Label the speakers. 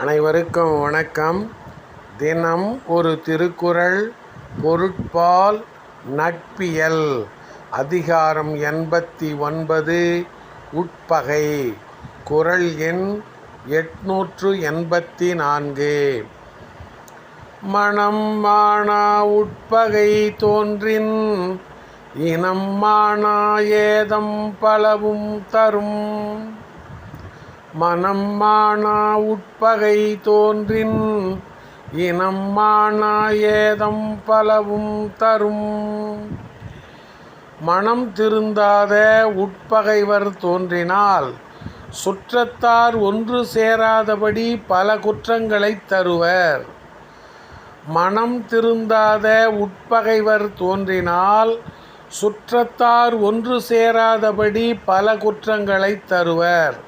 Speaker 1: அனைவருக்கும் வணக்கம். தினம் ஒரு திருக்குறள் பொருட்பால் நட்பியல். அதிகாரம் எண்பத்தி ஒன்பது உட்பகை. குறள் எண் எட்நூற்று எண்பத்தி நான்கு மனம் மானா உட்பகை தோன்றின் இனம் மானா ஏதம் பலவும் தரும். மனம் மானா உட்பகை தோன்றின் இனம் மானா ஏதம் பலவும் தரும். மனம் திருந்தாத உட்பகைவர் தோன்றினால் சுற்றத்தார் ஒன்று சேராதபடி பல குற்றங்களைத் தருவர். மனம் திருந்தாத உட்பகைவர் தோன்றினால் சுற்றத்தார் ஒன்று சேராதபடி பல குற்றங்களைத் தருவர்.